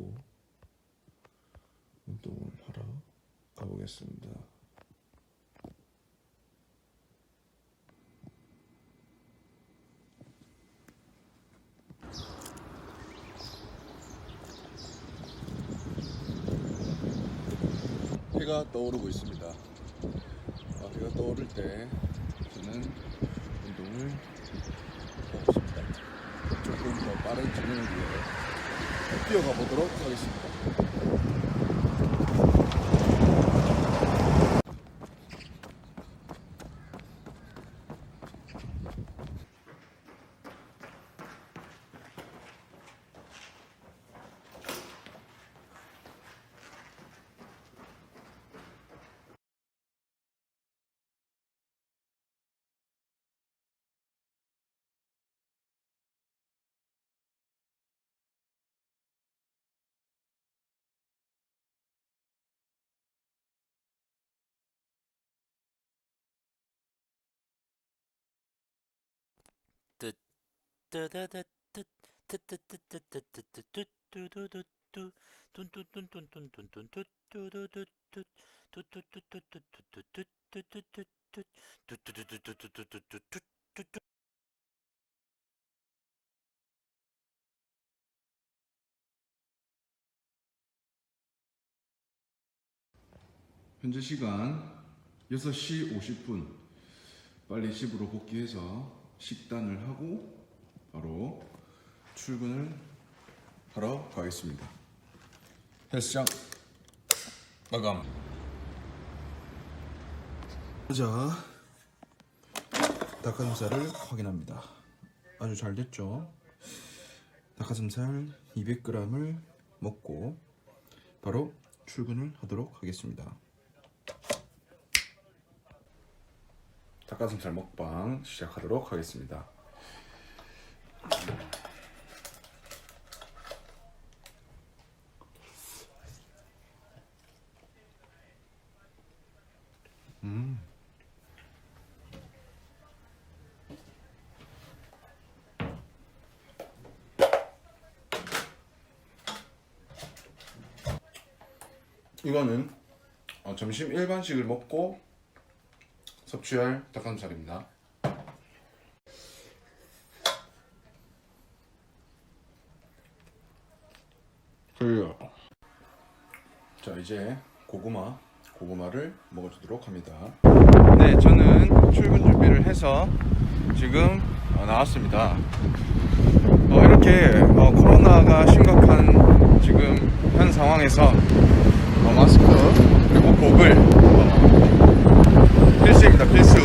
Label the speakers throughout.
Speaker 1: 하고 운동을 하러 가보겠습니다. 해가 떠오르고 있습니다. 아, 해가 떠오를 때 저는 운동을 하고 있습니다. 조금 더 빠른 진행을 위해 뛰어가 보도록 하겠습니다. 현재 시간 6시 50분. 빨리 집으로 복귀해서 식단을 하고 바로 출근을 하러 가겠습니다. 헬스장 마감. 자, 닭가슴살을 확인합니다. 아주 잘 됐죠? 닭가슴살 200g을 먹고 바로 출근을 하도록 하겠습니다. 닭가슴살 먹방 시작하도록 하겠습니다. 이거는 어, 점심 일반식을 먹고 섭취할 닭가슴살입니다. 그리고 자 이제 고구마 고구마를 먹어주도록 합니다. 네, 저는 출근 준비를 해서 지금 어, 나왔습니다. 어, 이렇게 어, 코로나가 심각한 지금 현 상황에서 어, 마스크. 그리고 곡을. 어, 필수입니다 필수.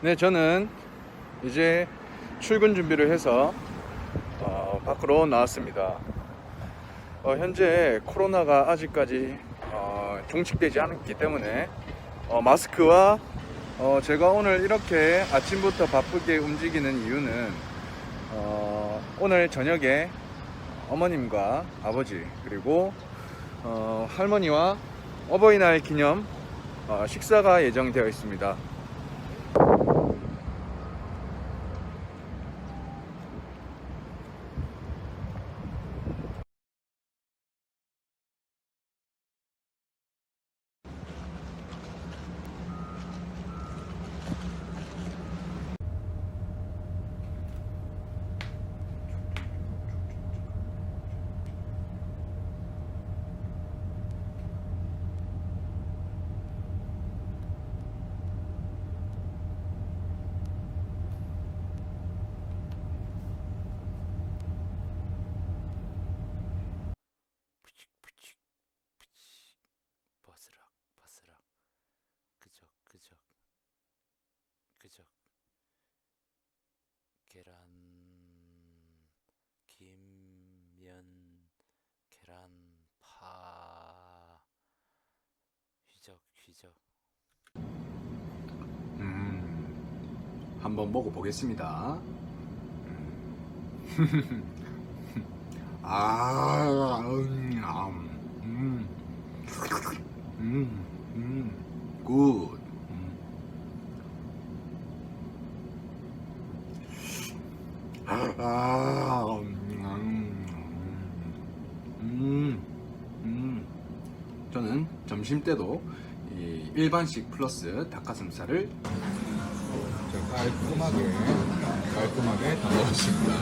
Speaker 1: 네 저는 이제 출근 준비를 해서 어, 밖으로 나왔습니다. 어, 현재 코로나가 아직까지 어, 종식되지 않았기 때문에 어, 마스크와 어, 제가 오늘 이렇게 아침부터 바쁘게 움직이는 이유는 어, 오늘 저녁에 어머님과 아버지 그리고 어, 할머니와 어버이날 기념 어, 식사가 예정되어 있습니다.
Speaker 2: 푸직푸직 푸직 버스락 버스락 그적 그적 그적 계란 김면 계란 파 휘적 휘적
Speaker 1: 음, 한번 먹어보겠습니다. 음. 아, 음, 음, 음, 음, 굿. 음. 아, 음, 음, 음. 저는 점심 때도 이 일반식 플러스 닭가슴살을 자, 깔끔하게 깔끔하게 다 먹었습니다.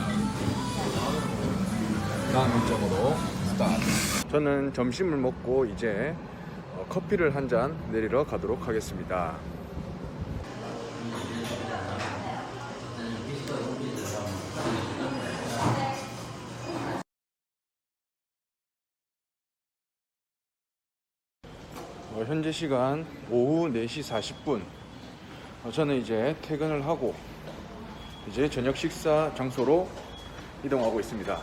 Speaker 1: 다음 일정으로 스타트. 저는 점심을 먹고 이제 어, 커피를 한 잔 내리러 가도록 하겠습니다. 어, 현재 시간 오후 4시 40분. 어, 저는 이제 퇴근을 하고 이제 저녁 식사 장소로 이동하고 있습니다.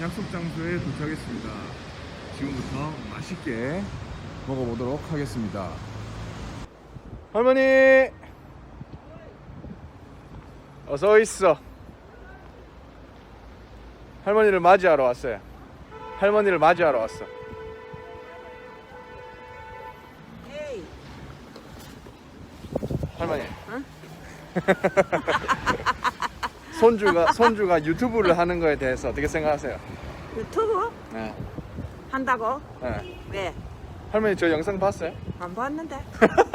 Speaker 1: 약속 장소에 도착했습니다. 지금부터 맛있게 먹어보도록 하겠습니다. 할머니 어서 있어 할머니를 맞이하러 왔어요 할머니를 맞이하러 왔어 할머니 손주가 손주가 유튜브를 하는 거에 대해서 어떻게 생각하세요?
Speaker 3: 유튜브
Speaker 1: 네.
Speaker 3: 한다고?
Speaker 1: 네.
Speaker 3: 왜?
Speaker 1: 할머니 저 영상 봤어요?
Speaker 3: 안 봤는데?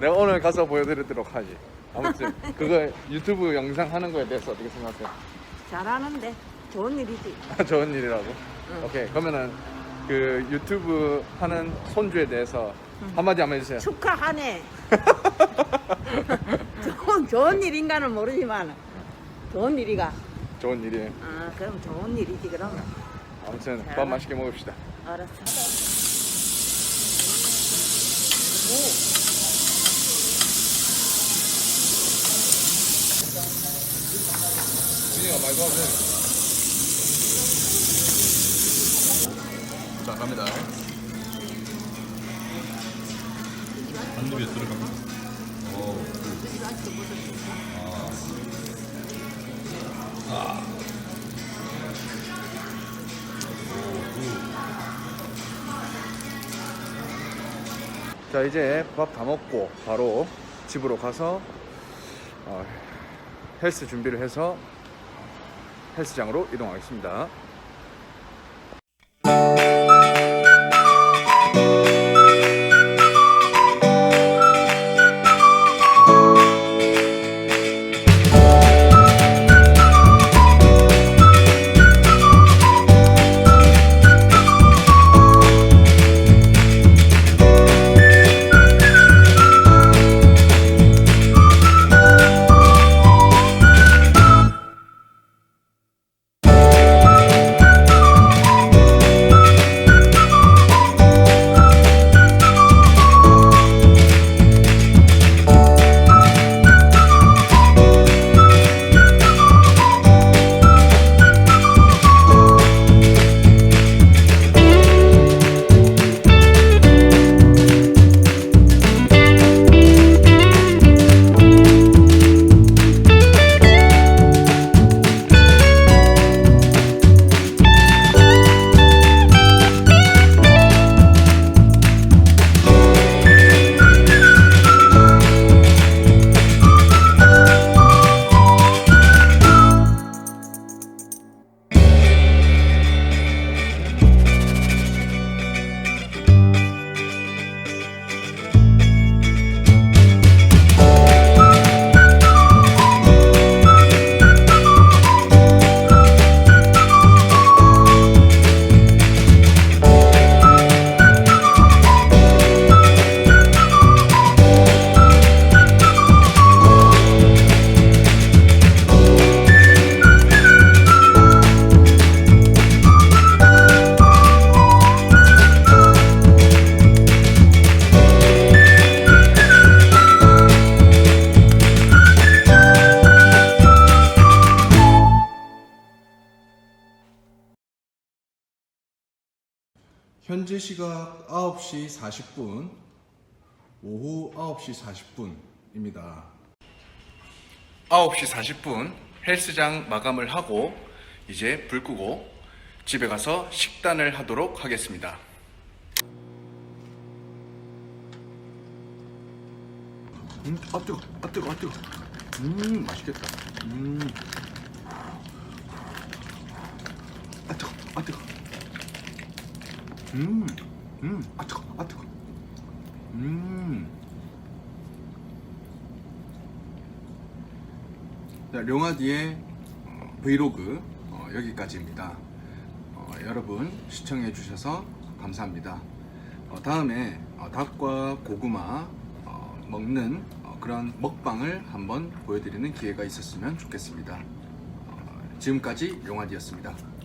Speaker 1: 내가 오늘 가서 보여드리도록 하지 아무튼 그거 유튜브 영상 하는 거에 대해서 어떻게 생각하세요?
Speaker 3: 잘하는데 좋은 일이지.
Speaker 1: 좋은 일이라고.
Speaker 3: 응.
Speaker 1: 오케이 그러면은 그 유튜브 하는 손주에 대해서 한마디 한번 해주세요.
Speaker 3: 축하하네. 좋은 좋은 일인가는 모르지만 좋은 일이가.
Speaker 1: 좋은 일이에요.
Speaker 3: 아, 그럼 좋은 일이지 그럼.
Speaker 1: 아무튼 밥 맛있게 먹읍시다.
Speaker 3: 알았어.
Speaker 1: 준 이가 말 도와줘. 자 갑니다.
Speaker 4: 한 입에 들어갑니다. 오.
Speaker 1: 자 이제 밥 다 먹고 바로 집으로 가서 어, 헬스 준비를 해서 헬스장으로 이동하겠습니다. 현재 시각 9시 40분, 오후 9시 40분입니다. 9시 40분 헬스장 마감을 하고 이제 불 끄고 집에 가서 식단을 하도록 하겠습니다. 음, 아 뜨거, 아 뜨거, 아 뜨거. 음, 맛있겠다. 음, 아 뜨거, 아 뜨거. 음, 음, 아 뜨거, 아 뜨거. 음. 자, 룡아디의 어, 브이로그 어, 여기까지입니다. 어, 여러분 시청해 주셔서 감사합니다. 어, 다음에 어, 닭과 고구마 어, 먹는 어, 그런 먹방을 한번 보여드리는 기회가 있었으면 좋겠습니다. 어, 지금까지 용아디였습니다.